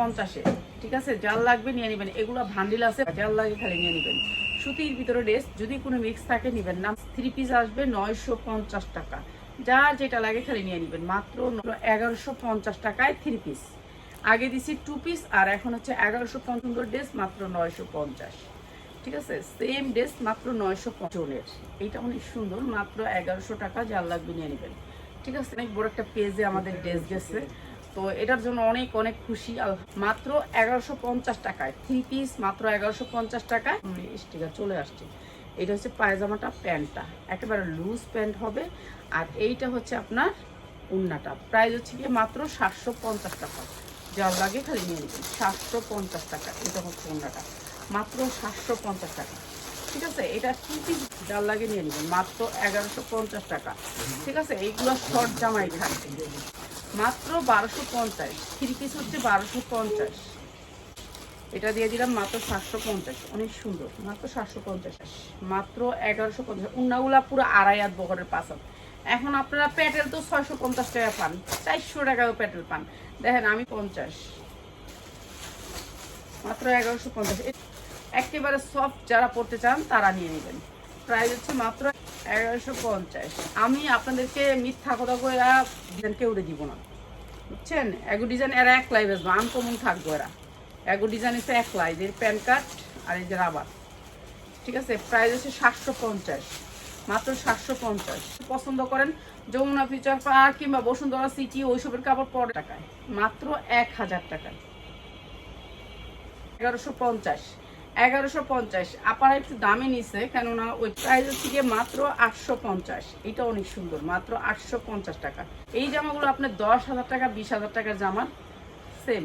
পঞ্চাশে। ঠিক আছে? যার লাগবে, নিয়ে নেবেন। এগুলো ভান্ডিল আছে যার লাগে খালি নিয়ে নেবেন। সুতির ভিতরে ড্রেস যদি কোনো মিক্স থাকে, নেবেন না। থ্রি পিস আসবে নয়শো পঞ্চাশ টাকা। যার যেটা লাগে খালি নিয়ে নেবেন। মাত্র এগারোশো পঞ্চাশ টাকায় থ্রি পিস। আগে দিছি টু পিস, আর এখন হচ্ছে এগারোশো পঞ্চাশ। ড্রেস, মাত্র নয়শো পঞ্চাশ। ঠিক আছে? সেম ড্রেস, মাত্র নয়শো পঞ্চনের এইটা অনেক সুন্দর, মাত্র এগারোশো টাকা যার লাগবে, নিয়ে নেবেন। ঠিক আছে? অনেক বড় একটা পেজে আমাদের ড্রেস গেছে। তো এটার জন্য অনেক অনেক খুশি। মাত্র এগারোশো পঞ্চাশ টাকায়। থ্রি পিস মাত্র এগারোশো পঞ্চাশ টাকায়। স্টিকার চলে আসছে। এটা হচ্ছে পায়জামাটা, প্যান্টটা। একেবারে লুজ প্যান্ট হবে। আর এইটা হচ্ছে আপনার উন্নাটা। প্রাইস হচ্ছে গিয়ে মাত্র সাতশো পঞ্চাশ টাকা। যার লাগে খালি নিয়ে নেবেন। সাতশো পঞ্চাশ টাকা। এটা হচ্ছে উন্নাটা। মাত্র সাতশো পঞ্চাশ টাকা। ঠিক আছে? এটা টু পিস? যার লাগে নিয়ে নেবেন। মাত্র এগারোশো পঞ্চাশ টাকা। ঠিক আছে? এইগুলো শর্ট জামাই থাকবে। মাত্র বারোশো পঞ্চাশ। থ্রি হচ্ছে বারোশো পঞ্চাশ। এটা দিয়ে দিলাম মাত্র সাতশো পঞ্চাশ। অনেক সুন্দর। মাত্র সাতশো পঞ্চাশ। মাত্র এগারোশো পঞ্চাশ। উন্নাগুলা পুরো আড়াই হাত বহরের হাত। এখন আপনারা প্যাটেল তো ছয়শো পঞ্চাশ টাকা পান। চারশো টাকাও প্যাটেল পান। দেখেন, আমি পঞ্চাশ। মাত্র এগারোশো পঞ্চাশ। একেবারে সফট যারা পড়তে চান, তারা নিয়ে নেবেন। প্রাইস হচ্ছে মাত্র এগারোশো পঞ্চাশ। আমি আপনাদেরকে মিথ্যা কথা করে ডিজাইনকে উড়ে দিব না। বুঝছেন? এগো ডিজাইন এরা এক লাই বেসবো আনকমন থাকব এরা। এগো ডিজাইন হচ্ছে এক লাই যে প্যান কার্ড আর এই যে রাবার ঠিক আছে? প্রাইস হচ্ছে সাতশো পঞ্চাশ। মাত্র সাতশো পঞ্চাশ। পছন্দ করেন যমুনা ফিউচার পার্ক কিংবা বসুন্ধরা সিটি ওইসবের কাপড় পরে টাকায়। মাত্র এক হাজার টাকায়। এগারোশো পঞ্চাশ। এগারোশো পঞ্চাশ। আপারা একটু দামে নিছে, কেননা ওই প্রাইস হচ্ছে গিয়ে মাত্র আটশো পঞ্চাশ। এটা অনেক সুন্দর, মাত্র আটশো পঞ্চাশ টাকা। এই জামাগুলো আপনার দশ হাজার টাকা, বিশ হাজার টাকার জামা সেম